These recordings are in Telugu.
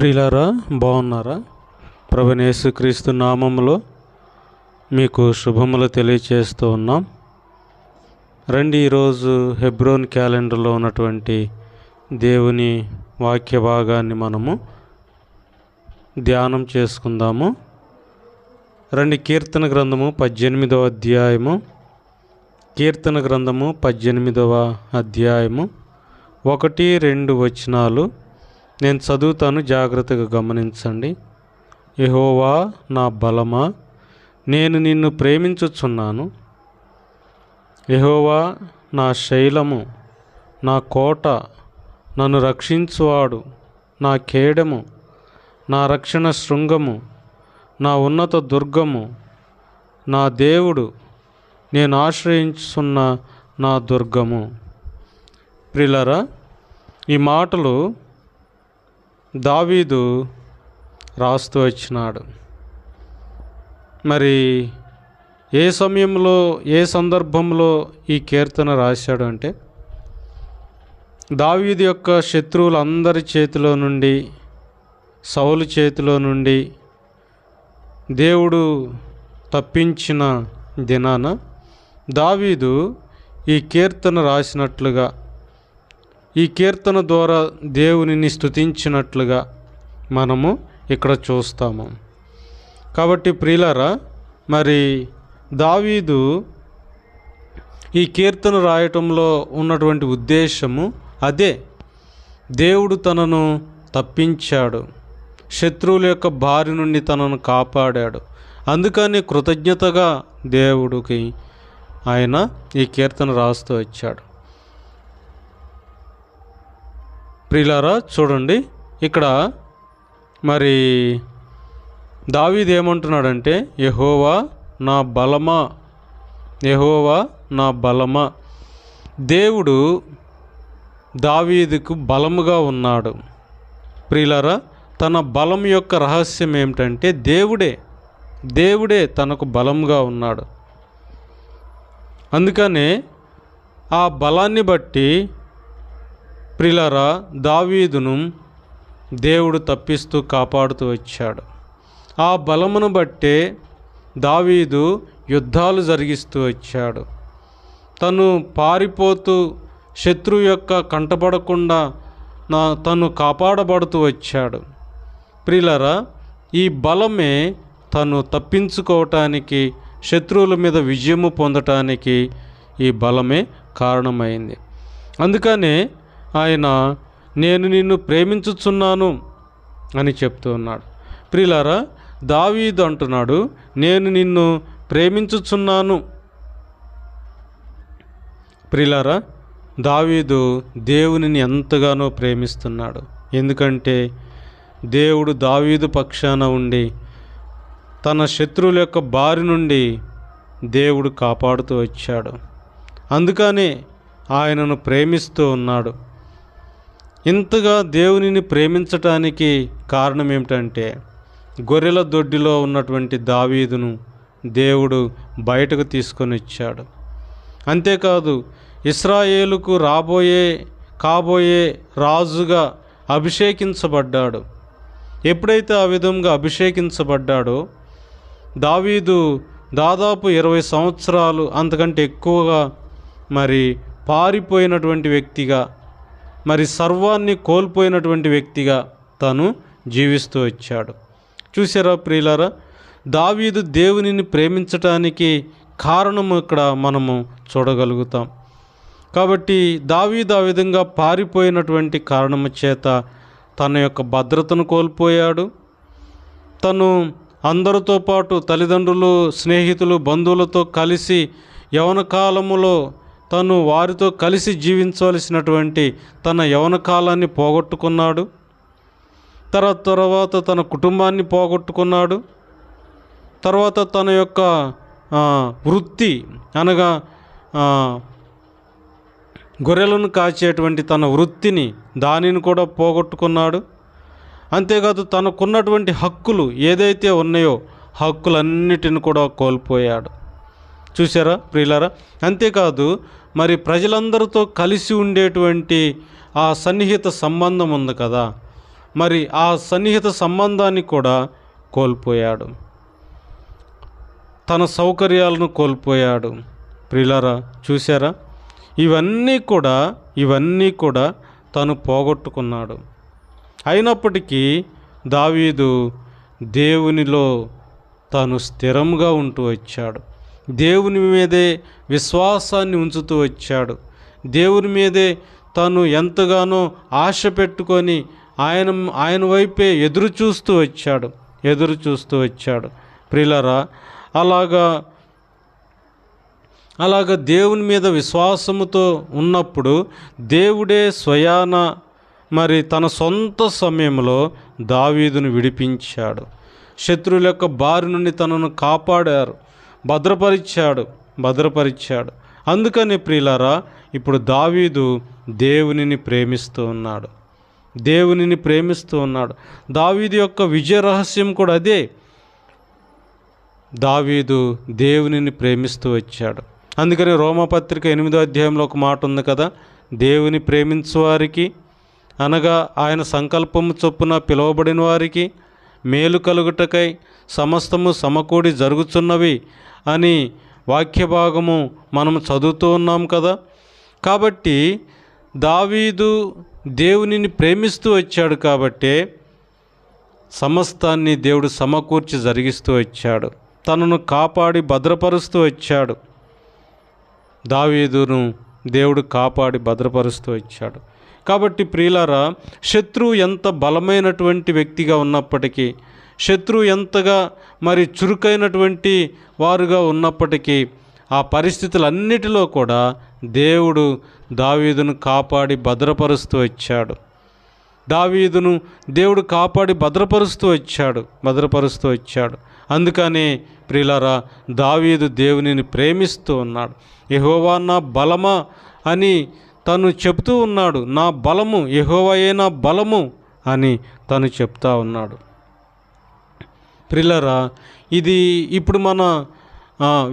ప్రియులారా బాగున్నారా? ప్రభునేసుక్రీస్తు నామములో మీకు శుభములు తెలియచేస్తూ ఉన్నాం. రండి ఈరోజు హెబ్రోన్ క్యాలెండర్లో ఉన్నటువంటి దేవుని వాక్య భాగాన్ని మనము ధ్యానం చేసుకుందాము. రండి కీర్తన గ్రంథము పద్దెనిమిదవ అధ్యాయము. కీర్తన గ్రంథము పద్దెనిమిదవ అధ్యాయము. ఒకటి రెండు వచనాలు. నేను చదువుతాను జాగ్రత్తగా గమనించండి. యహోవా నా బలమా? నేను నిన్ను ప్రేమించుచున్నాను. యహోవా నా శైలము నా కోట నన్ను రక్షించువాడు నా కేడము నా రక్షణ శృంగము నా ఉన్నత దుర్గము నా దేవుడు నేను ఆశ్రయించున్న నా దుర్గము. ప్రిలరా ఈ మాటలు దావీదు రాస్తూ వచ్చినాడు. మరి ఏ సమయంలో ఏ సందర్భంలో ఈ కీర్తన రాశాడు అంటే దావీదు యొక్క శత్రువులందరి చేతిలో నుండి సౌలు చేతిలో నుండి దేవుడు తప్పించిన దినాన దావీదు ఈ కీర్తన రాసినట్లుగా ఈ కీర్తన ద్వారా దేవునిని స్తుతించినట్లుగా మనము ఇక్కడ చూస్తాము. కాబట్టి ప్రియులరా మరి దావీదు ఈ కీర్తన రాయటంలో ఉన్నటువంటి ఉద్దేశము అదే. దేవుడు తనను తప్పించాడు. శత్రువుల యొక్క బారి నుండి తనను కాపాడాడు. అందుకని కృతజ్ఞతగా దేవుడికి ఆయన ఈ కీర్తన రాస్తూ వచ్చాడు. ప్రియులారా చూడండి. ఇక్కడ మరి దావీది ఏమంటున్నాడంటే యహోవా నా బలమా? యహోవా నా బలమా? దేవుడు దావీదుకు బలముగా ఉన్నాడు. ప్రియులారా తన బలం యొక్క రహస్యం ఏమిటంటే దేవుడే దేవుడే తనకు బలంగా ఉన్నాడు. అందుకనే ఆ బలాన్ని బట్టి ప్రిలరా దావీదును దేవుడు తప్పిస్తూ కాపాడుతూ వచ్చాడు. ఆ బలమును బట్టే దావీదు యుద్ధాలు జరిగిస్తూ వచ్చాడు. తను పారిపోతూ శత్రువు యొక్క కంటపడకుండా నా తను కాపాడబడుతూ వచ్చాడు. ప్రిలరా ఈ బలమే తను తప్పించుకోవటానికి శత్రువుల మీద విజయము పొందటానికి ఈ బలమే కారణమైంది. అందుకనే ఆయన నేను నిన్ను ప్రేమించుచున్నాను అని చెప్తూ ఉన్నాడు. ప్రిలారా దావీదు అంటున్నాడు నేను నిన్ను ప్రేమించుచున్నాను. ప్రిలారా దావీదు దేవునిని ఎంతగానో ప్రేమిస్తున్నాడు. ఎందుకంటే దేవుడు దావీదు పక్షాన ఉండి తన శత్రువుల యొక్క బారి నుండి దేవుడు కాపాడుతూ వచ్చాడు. అందుకనే ఆయనను ప్రేమిస్తూ ఉన్నాడు. ఇంతగా దేవునిని ప్రేమించటానికి కారణం ఏమిటంటే గొర్రెల దొడ్డిలో ఉన్నటువంటి దావీదును దేవుడు బయటకు తీసుకొని వచ్చాడు అంతేకాదు ఇస్రాయేలుకు రాబోయే కాబోయే రాజుగా అభిషేకించబడ్డాడు. ఎప్పుడైతే ఆ విధంగా అభిషేకించబడ్డాడో దావీదు దాదాపు ఇరవై సంవత్సరాలు అంతకంటే ఎక్కువగా మరి పారిపోయినటువంటి వ్యక్తిగా మరి సర్వాన్ని కోల్పోయినటువంటి వ్యక్తిగా తను జీవిస్తూ వచ్చాడు. చూసారా ప్రియులారా? దావీదు దేవునిని ప్రేమించటానికి కారణం ఇక్కడ మనము చూడగలుగుతాం. కాబట్టి దావీదు ఆ విధంగా పారిపోయినటువంటి కారణము చేత తన యొక్క భద్రతను కోల్పోయాడు. తను అందరితో పాటు తల్లిదండ్రులు స్నేహితులు బంధువులతో కలిసి యవన కాలములో తను వారితో కలిసి జీవించవలసినటువంటి తన యవన కాలాన్ని పోగొట్టుకున్నాడు. తర్వాత తర్వాత తన కుటుంబాన్ని పోగొట్టుకున్నాడు. తర్వాత తన యొక్క వృత్తి అనగా గొర్రెలను కాచేటువంటి తన వృత్తిని దానిని కూడా పోగొట్టుకున్నాడు. అంతేకాదు తనకున్నటువంటి హక్కులు ఏదైతే ఉన్నాయో హక్కులన్నిటిని కూడా కోల్పోయాడు. చూసారా ప్రియులారా? అంతేకాదు మరి ప్రజలందరితో కలిసి ఉండేటువంటి ఆ సన్నిహిత సంబంధం ఉంది కదా. మరి ఆ సన్నిహిత సంబంధాన్ని కూడా కోల్పోయాడు. తన సౌకర్యాలను కోల్పోయాడు. ప్రిలరా చూసారా ఇవన్నీ కూడా ఇవన్నీ కూడా తను పోగొట్టుకున్నాడు. అయినప్పటికీ దావీదు దేవునిలో తాను స్థిరంగా ఉంటూ వచ్చాడు. దేవుని మీదే విశ్వాసాన్ని ఉంచుతూ వచ్చాడు. దేవుని మీదే తాను ఎంతగానో ఆశ పెట్టుకొని ఆయన ఆయన వైపే ఎదురు చూస్తూ వచ్చాడు. ఎదురు చూస్తూ వచ్చాడు. ప్రిలరా అలాగా అలాగ దేవుని మీద విశ్వాసముతో ఉన్నప్పుడు దేవుడే స్వయాన మరి తన సొంత సమయంలో దావీదును విడిపించాడు. శత్రువుల యొక్క బారి నుండి తనను కాపాడారు. భద్రపరిచాడు భద్రపరిచాడు. అందుకని ప్రియులారా ఇప్పుడు దావీదు దేవునిని ప్రేమిస్తూ ఉన్నాడు. దేవునిని ప్రేమిస్తూ ఉన్నాడు. దావీదు యొక్క విజయ రహస్యం కూడా అదే. దావీదు దేవునిని ప్రేమిస్తూ వచ్చాడు. అందుకని రోమపత్రిక ఎనిమిదో అధ్యాయంలో ఒక మాట ఉంది కదా దేవుని ప్రేమించు వారికి అనగా ఆయన సంకల్పము చొప్పున పిలువబడిన వారికి మేలు కలుగుటకై సమస్తము సమకూడి జరుగుతున్నవి అని వాక్య భాగము మనం చదువుతూ ఉన్నాం కదా. కాబట్టి దావీదు దేవునిని ప్రేమిస్తూ వచ్చాడు కాబట్టే సమస్తాన్ని దేవుడు సమకూర్చి జరిగిస్తూ వచ్చాడు. తనను కాపాడి భద్రపరుస్తూ వచ్చాడు. దావీదును దేవుడు కాపాడి భద్రపరుస్తూ వచ్చాడు. కాబట్టి ప్రియులారా శత్రువు ఎంత బలమైనటువంటి వ్యక్తిగా ఉన్నప్పటికీ శత్రువు ఎంతగా మరి చురుకైనటువంటి వారుగా ఉన్నప్పటికీ ఆ పరిస్థితులన్నిటిలో కూడా దేవుడు దావీదును కాపాడి భద్రపరుస్తూ వచ్చాడు. దావీదును దేవుడు కాపాడి భద్రపరుస్తూ వచ్చాడు భద్రపరుస్తూ వచ్చాడు. అందుకనే ప్రిలారా దావీదు దేవునిని ప్రేమిస్తూ ఉన్నాడు. యహోవా నా బలమా అని తను చెప్తూ ఉన్నాడు నా బలము యెహోవాయే నా బలము అని తను చెప్తా ఉన్నాడు. ప్రిలరా ఇది ఇప్పుడు మన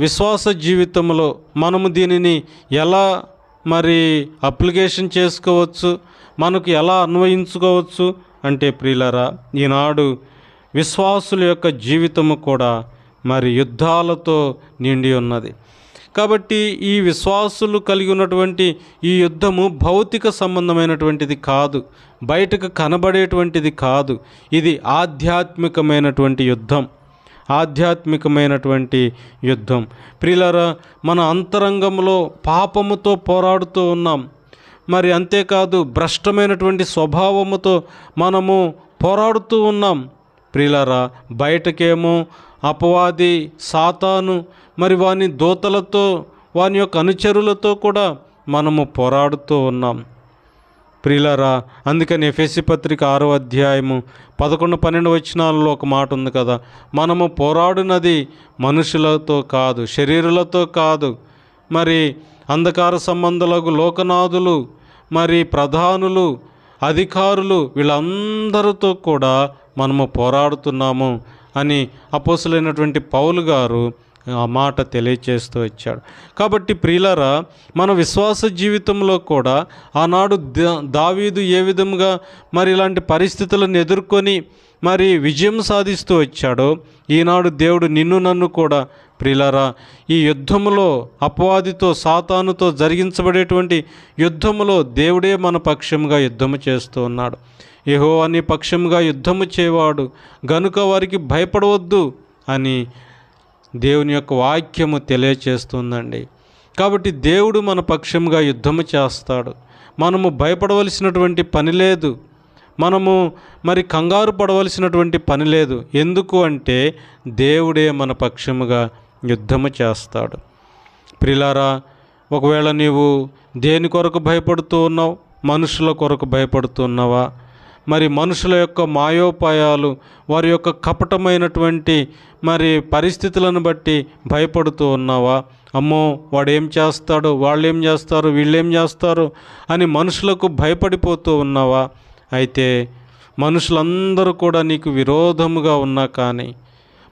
విశ్వాస జీవితంలో మనము దీనిని ఎలా మరి అప్లికేషన్ చేసుకోవచ్చు మనకు ఎలా అన్వయించుకోవచ్చు అంటే ప్రియులరా ఈనాడు విశ్వాసుల యొక్క జీవితము కూడా మరి యుద్ధాలతో నిండి ఉన్నది. కాబట్టి ఈ విశ్వాసులు కలిగి ఉన్నటువంటి ఈ యుద్ధము భౌతిక సంబంధమైనటువంటిది కాదు. బయటకు కనబడేటువంటిది కాదు. ఇది ఆధ్యాత్మికమైనటువంటి యుద్ధం. ఆధ్యాత్మికమైనటువంటి యుద్ధం. ప్రియులరా మన అంతరంగంలో పాపముతో పోరాడుతూ ఉన్నాం. మరి అంతేకాదు భ్రష్టమైనటువంటి స్వభావముతో మనము పోరాడుతూ ఉన్నాం. ప్రియులరా బయటకేమో అపవాది సాతాను మరి వాని దోతలతో వాని యొక్క అనుచరులతో కూడా మనము పోరాడుతూ ఉన్నాం. ప్రియులరా అందుకని ఎఫ్ఎస్సి పత్రిక ఆరో అధ్యాయము పదకొండు పన్నెండు వచనాలలో ఒక మాట ఉంది కదా. మనము పోరాడునది మనుషులతో కాదు శరీరులతో కాదు. మరి అంధకార సంబంధులకు లోకనాథులు మరి ప్రధానులు అధికారులు వీళ్ళందరితో కూడా మనము పోరాడుతున్నాము అని అపోసులైనటువంటి పౌలు గారు ఆ మాట తెలియచేస్తూ వచ్చాడు. కాబట్టి ప్రియులరా మన విశ్వాస జీవితంలో కూడా ఆనాడు దా- దావీదు ఏ విధంగా మరి ఇలాంటి పరిస్థితులను ఎదుర్కొని మరి విజయం సాధిస్తూ వచ్చాడో ఈనాడు దేవుడు నిన్ను నన్ను కూడా ప్రిలరా ఈ యుద్ధములో అపవాదితో సాతానుతో జరిగించబడేటువంటి యుద్ధములో దేవుడే మన పక్షంగా యుద్ధము చేస్తూ ఉన్నాడు. యహో అని పక్షంగా యుద్ధము చేయవాడు గనుక వారికి భయపడవద్దు అని దేవుని యొక్క వాక్యము తెలియచేస్తుందండి. కాబట్టి దేవుడు మన పక్షంగా యుద్ధము చేస్తాడు. మనము భయపడవలసినటువంటి పని లేదు. మనము మరి కంగారు పడవలసినటువంటి పని లేదు. ఎందుకు అంటే దేవుడే మన పక్షముగా యుద్ధము చేస్తాడు. ప్రిలారా ఒకవేళ నీవు దేని కొరకు భయపడుతూ ఉన్నావు? మనుషుల కొరకు భయపడుతున్నావా మరి మనుషుల యొక్క మాయోపాయాలు వారి యొక్క కపటమైనటువంటి మరి పరిస్థితులను బట్టి భయపడుతూ ఉన్నావా? అమ్మో వాడు ఏం చేస్తాడు? వాళ్ళు ఏం చేస్తారు? వీళ్ళేం చేస్తారు? అని మనుషులకు భయపడిపోతూ ఉన్నావా? అయితే మనుషులందరూ కూడా నీకు విరోధముగా ఉన్నా కానీ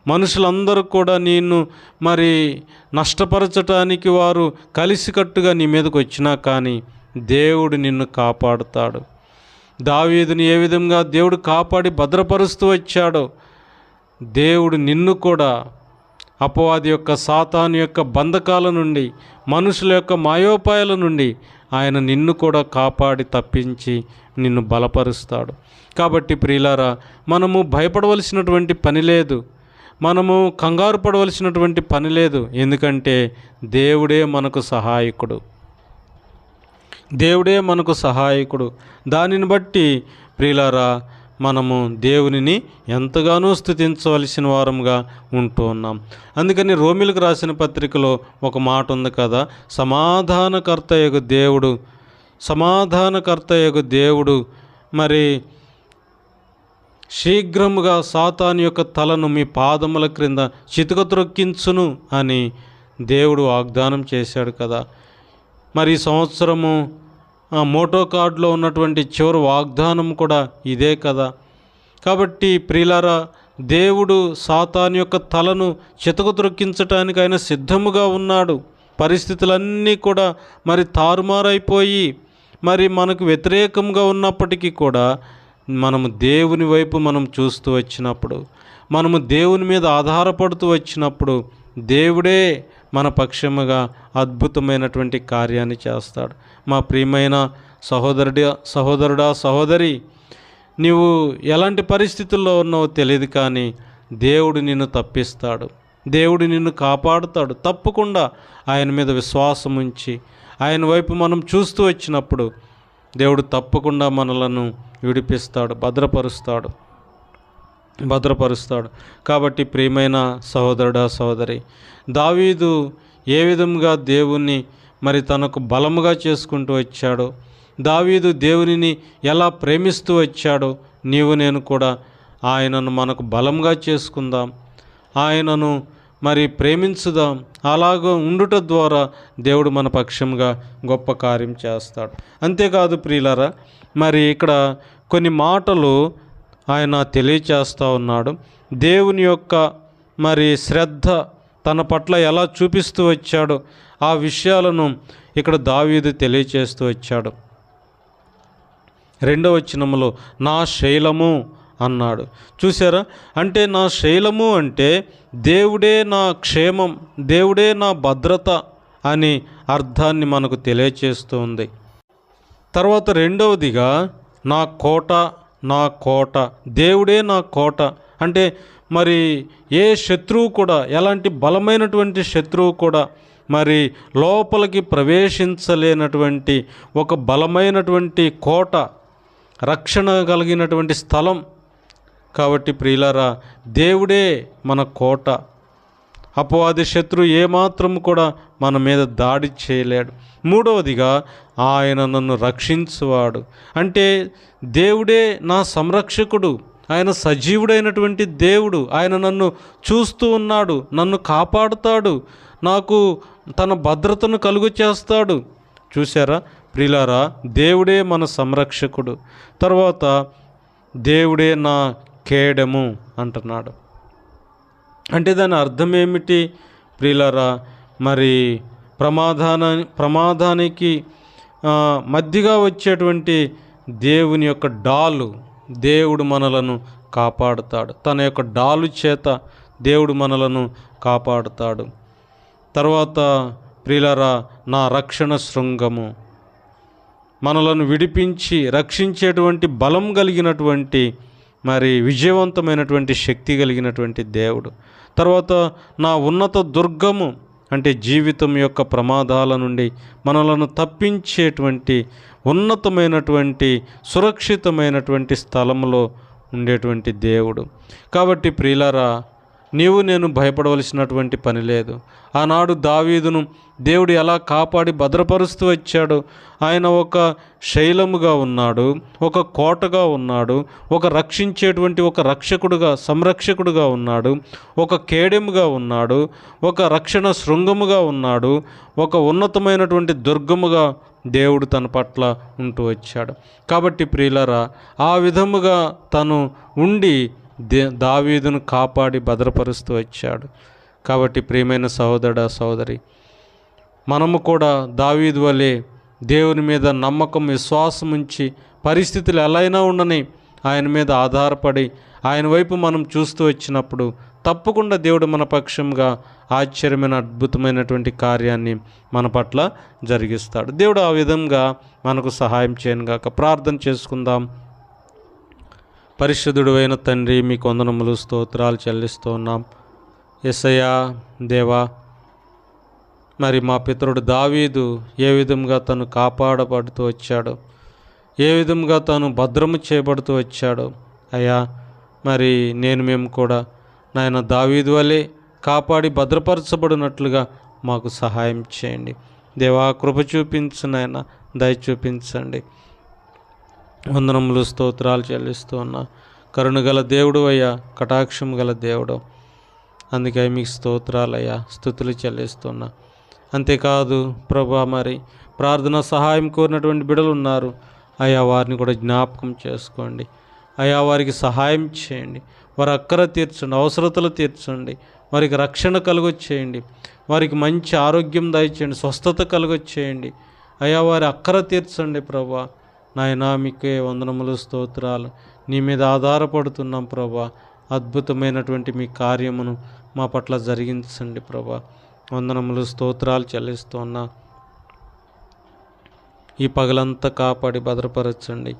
మనుషులందరూ కూడా నిన్ను మరి నష్టపరచటానికి వారు కలిసికట్టుగా నీ మీదకి వచ్చినా కానీ దేవుడు నిన్ను కాపాడుతాడు. దావీదుని ఏ విధంగా దేవుడు కాపాడి భద్రపరుస్తూ వచ్చాడో దేవుడు నిన్ను కూడా అపవాది యొక్క సాతాను యొక్క బంధకాల నుండి మనుషుల యొక్క మాయోపాయాల నుండి ఆయన నిన్ను కూడా కాపాడి తప్పించి నిన్ను బలపరుస్తాడు. కాబట్టి ప్రియులారా మనము భయపడవలసినటువంటి పని లేదు. మనము కంగారు పడవలసినటువంటి పని లేదు. ఎందుకంటే దేవుడే మనకు సహాయకుడు. దేవుడే మనకు సహాయకుడు. దానిని బట్టి ప్రియులారా మనము దేవునిని ఎంతగానో స్థుతించవలసిన వారంగా ఉంటూ ఉన్నాం. అందుకని రోమిలకు రాసిన పత్రికలో ఒక మాట ఉంది కదా సమాధానకర్త యొక్క దేవుడు సమాధానకర్త యొక్క దేవుడు మరి శీఘ్రముగా సాతాను యొక్క తలను మీ పాదముల క్రింద చితుక త్రొక్కించును అని దేవుడు వాగ్దానం చేశాడు కదా. మరి సంవత్సరము మోటో కార్డులో ఉన్నటువంటి చివరి వాగ్దానం కూడా ఇదే కదా. కాబట్టి ప్రియులారా దేవుడు సాతాన్ యొక్క తలను చితకు త్రొక్కించటానికి ఆయన సిద్ధముగా ఉన్నాడు. పరిస్థితులన్నీ కూడా మరి తారుమారైపోయి మరి మనకు వ్యతిరేకంగా ఉన్నప్పటికీ కూడా మనము దేవుని వైపు మనం చూస్తూ వచ్చినప్పుడు మనము దేవుని మీద ఆధారపడుతూ వచ్చినప్పుడు దేవుడే మన పక్షముగా అద్భుతమైనటువంటి కార్యాన్ని చేస్తాడు. మా ప్రియమైన సహోదరుడి సహోదరుడా సహోదరి నీవు ఎలాంటి పరిస్థితుల్లో ఉన్నావో తెలియదు కానీ దేవుడు నిన్ను తప్పిస్తాడు. దేవుడు నిన్ను కాపాడుతాడు. తప్పకుండా ఆయన మీద విశ్వాసం ఉంచి ఆయన వైపు మనం చూస్తూ వచ్చినప్పుడు దేవుడు తప్పకుండా మనలను విడిపిస్తాడు భద్రపరుస్తాడు. భద్రపరుస్తాడు. కాబట్టి ప్రియమైన సహోదరుడా సహోదరి దావీదు ఏ విధంగా దేవుణ్ణి మరి తనకు బలముగా చేసుకుంటూ వచ్చాడో దావీదు దేవునిని ఎలా ప్రేమిస్తూ వచ్చాడో నీవు నేను కూడా ఆయనను మనకు బలంగా చేసుకుందాం. ఆయనను మరి ప్రేమించుదాం. అలాగ ఉండుట ద్వారా దేవుడు మన పక్షంగా గొప్ప కార్యం చేస్తాడు. అంతేకాదు ప్రియులరా మరి ఇక్కడ కొన్ని మాటలు ఆయన తెలియచేస్తూ ఉన్నాడు. దేవుని యొక్క మరి శ్రద్ధ తన పట్ల ఎలా చూపిస్తూ వచ్చాడో? ఆ విషయాలను ఇక్కడ దావీదు తెలియచేస్తూ వచ్చాడు. రెండవ వచనములో నా శైలము అన్నాడు. చూసారా అంటే నా శైలము అంటే దేవుడే నా క్షేమం దేవుడే నా భద్రత అని అర్థాన్ని మనకు తెలియచేస్తుంది తర్వాత రెండవదిగా నా కోట నా కోట దేవుడే నా కోట. అంటే మరి ఏ శత్రువు కూడా ఎలాంటి బలమైనటువంటి శత్రువు కూడా మరి లోపలికి ప్రవేశించలేనటువంటి ఒక బలమైనటువంటి కోట రక్షణ కలిగినటువంటి స్థలం. కాబట్టి ప్రియులారా దేవుడే మన కోట. అపవాది శత్రు ఏమాత్రం కూడా మన మీద దాడి చేయలేడు. మూడవదిగా ఆయన నన్ను రక్షించువాడు. అంటే దేవుడే నా సంరక్షకుడు. ఆయన సజీవుడైనటువంటి దేవుడు. ఆయన నన్ను చూస్తూ ఉన్నాడు. నన్ను కాపాడుతాడు. నాకు తన భద్రతను కలుగు చేస్తాడు. చూసారా ప్రిలారా దేవుడే మన సంరక్షకుడు. తర్వాత దేవుడే నా కేడము అంటున్నాడు. అంటే దాని అర్థం ఏమిటి ప్రియులరా? మరి ప్రమాదాన ప్రమాదానికి మధ్యగా వచ్చేటువంటి దేవుని యొక్క డాలు దేవుడు మనలను కాపాడుతాడు. తన యొక్క డాలు చేత దేవుడు మనలను కాపాడుతాడు. తర్వాత ప్రియులరా నా రక్షణ శృంగము. మనలను విడిపించి రక్షించేటువంటి బలం కలిగినటువంటి మరి విజయవంతమైనటువంటి శక్తి కలిగినటువంటి దేవుడు. తర్వాత నా ఉన్నత దుర్గము అంటే జీవితం యొక్క ప్రమాదాల నుండి మనలను తప్పించేటువంటి ఉన్నతమైనటువంటి సురక్షితమైనటువంటి స్థలంలో ఉండేటువంటి దేవుడు. కాబట్టి ప్రియులరా నీవు నేను భయపడవలసినటువంటి పని లేదు. ఆనాడు దావీదును దేవుడు ఎలా కాపాడి భద్రపరుస్తూ వచ్చాడు ఆయన ఒక శైలముగా ఉన్నాడు ఒక కోటగా ఉన్నాడు ఒక రక్షించేటువంటి ఒక రక్షకుడుగా సంరక్షకుడుగా ఉన్నాడు ఒక కేడెముగా ఉన్నాడు ఒక రక్షణ శృంగముగా ఉన్నాడు ఒక ఉన్నతమైనటువంటి దుర్గముగా దేవుడు తన పట్ల ఉంటూ వచ్చాడు. కాబట్టి ప్రియులరా ఆ విధముగా తను ఉండి దే దావీదును కాపాడి భద్రపరుస్తూ వచ్చాడు. కాబట్టి ప్రియమైన సహోదర సహోదరి మనము కూడా దావీదు వలె దేవుని మీద నమ్మకం విశ్వాసం ఉంచి పరిస్థితులు ఎలా అయినా ఉండని ఆయన మీద ఆధారపడి ఆయన వైపు మనం చూస్తూ వచ్చినప్పుడు తప్పకుండా దేవుడు మన పక్షంగా ఆశ్చర్యమైన అద్భుతమైనటువంటి కార్యాన్ని మన పట్ల జరిగిస్తాడు. దేవుడు ఆ విధంగా మనకు సహాయం చేయను గాక ప్రార్థన చేసుకుందాం. పరిశుద్ధుడు అయిన తండ్రి మీ కొందనములు స్తోత్రాలు చెల్లిస్తూ ఉన్నాం. ఎస్సయా దేవా మరి మా పితరుడు దావీదు ఏ విధంగా తను కాపాడబడుతూ వచ్చాడో ఏ విధంగా తను భద్రము చేయబడుతూ వచ్చాడో అయ్యా మరి నేను మేము కూడా నాయన దావీదు వలె కాపాడి భద్రపరచబడినట్లుగా మాకు సహాయం చేయండి. దేవా కృప చూపించు నాయన దయ చూపించండి. వందనములు స్తోత్రాలు చెల్లిస్తూ ఉన్నా. కరుణగల దేవుడు అయ్యా కటాక్షం గల దేవుడు. అందుకే మీకు స్తోత్రాలయ్యా స్థుతులు చెల్లిస్తున్నా అంతేకాదు ప్రభా మరి ప్రార్థన సహాయం కోరినటువంటి బిడలు ఉన్నారు. అయా వారిని కూడా జ్ఞాపకం చేసుకోండి. అయా వారికి సహాయం చేయండి. వారి అక్కర తీర్చండి అవసరతలు తీర్చండి. వారికి రక్షణ కలుగొచ్చేయండి వారికి మంచి ఆరోగ్యం దయచేయండి స్వస్థత కలుగొచ్చేయండి అయా వారి అక్కర తీర్చండి ప్రభా. నాయనా మీకే వందనములు స్తోత్రాలు. నీ మీద ఆధారపడుతున్నాం ప్రభా. అద్భుతమైనటువంటి మీ కార్యమును మా పట్ల జరిగించండి ప్రభా. వందనములు స్తోత్రాలు చెల్లిస్తున్నా ఈ పగలంతా కాపాడి భద్రపరచండి.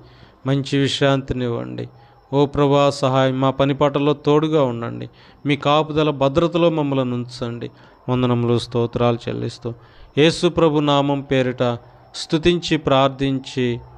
మంచి విశ్రాంతినివ్వండి. ఓ ప్రభా సహాయం మా పని పాటల్లో తోడుగా ఉండండి. మీ కాపుదల భద్రతలో మమ్మల్ని ఉంచండి. వందనములు స్తోత్రాలు చెల్లిస్తూ. యేసు ప్రభు నామం పేరిట స్తుతించి ప్రార్థించి